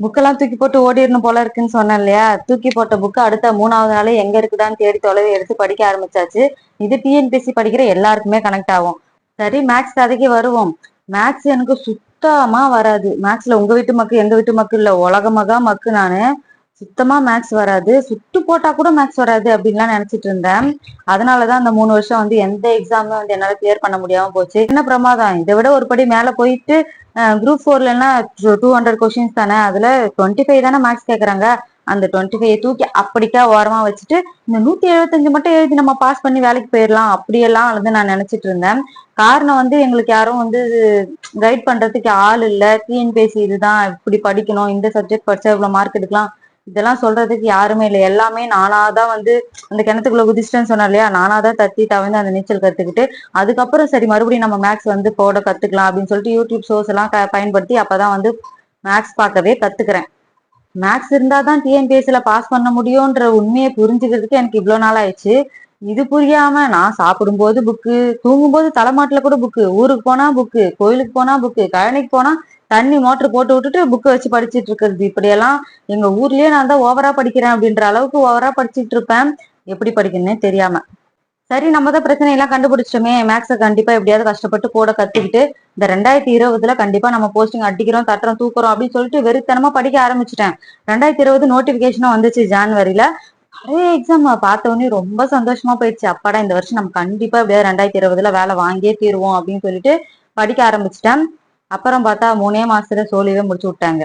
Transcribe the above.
புக்கெல்லாம் தூக்கி போட்டு ஓடிடணும் போல இருக்குன்னு சொன்னேன் இல்லையா? தூக்கி போட்ட புக்கு அடுத்த மூணாவது நாள் எங்க இருக்குதான்னு தேடி தொலைவு எடுத்து படிக்க ஆரம்பிச்சாச்சு. இது டிஎன்பிஎஸ்சி படிக்கிற எல்லாருக்குமே கனெக்ட் ஆகும். சரி மேக்ஸ் கதைக்கு வருவோம். மேக்ஸ் எனக்கு சுத்தமா வராது. மேக்ஸ்ல உங்க வீட்டு மக்கு எங்க வீட்டு மக்கு இல்ல. உலக மகா மக்கு நானு. சுத்தமா மேக்ஸ் வராது. சுட்டு போட்டா கூட மேக்ஸ் வராது அப்படின்லாம் நினைச்சிட்டு இருந்தேன். அதனாலதான் அந்த மூணு வருஷம் வந்து எந்த எக்ஸாமும் வந்து என்னால கிளியர் பண்ண முடியாம போச்சு. என்ன பிரமாதம்? இதை விட ஒரு படி மேல போயிட்டு குரூப் ஃபோர்லன்னா டூ ஹண்ட்ரட் கொஸ்டின்ஸ் தானே? அதுல டுவெண்ட்டி ஃபைவ் தானே மேக்ஸ் கேக்குறாங்க. அந்த டுவெண்ட்டி ஃபைவ் தூக்கி அப்படிக்கா ஓரமா வச்சுட்டு இந்த நூத்தி எழுபத்தஞ்சு மட்டும் எழுதி நம்ம பாஸ் பண்ணி வேலைக்கு போயிடலாம். அப்படியெல்லாம் வந்து நான் நினைச்சிட்டு இருந்தேன். காரணம் வந்து எங்களுக்கு யாரும் வந்து கைட் பண்றதுக்கு ஆள் இல்ல. டிஎன்பிஎஸ்சி இதுதான். இப்படி படிக்கணும். இந்த சப்ஜெக்ட் படிச்சா இவ்வளவு மார்க் எடுக்கலாம். இதெல்லாம் சொல்றதுக்கு யாருமே இல்லை. எல்லாமே நானாதான் வந்து அந்த கிணத்துக்குள்ள குதிச்சிட்டேன்னு சொன்னா இல்லையா? நானாதான் தத்தி தவிர்த்து அந்த நீச்சல் கத்துக்கிட்டு அதுக்கப்புறம் சரி மறுபடியும் நம்ம மேக்ஸ் வந்து போட கத்துக்கலாம் அப்படின்னு சொல்லிட்டு யூடியூப் சோர்ஸ் எல்லாம் பயன்படுத்தி அப்பதான் வந்து மேக்ஸ் பார்க்கவே கத்துக்கிறேன். மேக்ஸ் இருந்தா தான் டிஎன்பிஎஸ்சில பாஸ் பண்ண முடியும்ன்ற உண்மையை புரிஞ்சுக்கிறதுக்கு எனக்கு இவ்வளவு நாள் ஆயிடுச்சு. இது புரியாம நான் சாப்பிடும்போது புக்கு தூங்கும்போது தலைமாட்டில் கூட புக்கு ஊருக்கு போனா புக்கு கோயிலுக்கு போனா புக்கு கழனிக்கு போனா தண்ணி மோட்டர் போட்டு விட்டுட்டு புக்கை வச்சு படிச்சிட்டு இருக்கிறது. இப்படியெல்லாம் எங்க ஊர்லயே நான் தான் ஓவரா படிக்கிறேன் அப்படின்ற அளவுக்கு ஓவரா படிச்சிட்டு இருப்பேன். எப்படி படிக்கணும்னே தெரியாம. சரி நம்ம தான் பிரச்சனை எல்லாம் கண்டுபிடிச்சிட்டோமே மேக்ஸை கண்டிப்பா எப்படியாவது கஷ்டப்பட்டு போட கத்துக்கிட்டு இந்த ரெண்டாயிரத்தி இருபதுல கண்டிப்பா நம்ம போஸ்டிங் அடிக்கிறோம் தட்டுறோம் தூக்குறோம் அப்படின்னு சொல்லிட்டு வெறித்தனமா படிக்க ஆரம்பிச்சிட்டேன். ரெண்டாயிரத்தி இருபது நோட்டிபிகேஷனும் வந்துச்சு ஜான்வரியில நிறைய எக்ஸாம் பார்த்த உடனே ரொம்ப சந்தோஷமா போயிடுச்சு. அப்பாடா இந்த வருஷம் நம்ம கண்டிப்பா எப்படியாவது ரெண்டாயிரத்தி இருபதுல வேலை வாங்கியே தீருவோம் அப்படின்னு சொல்லிட்டு படிக்க ஆரம்பிச்சிட்டேன். அப்புறம் பார்த்தா மூணே மாசத்துல சோழியவே முடிச்சு விட்டாங்க.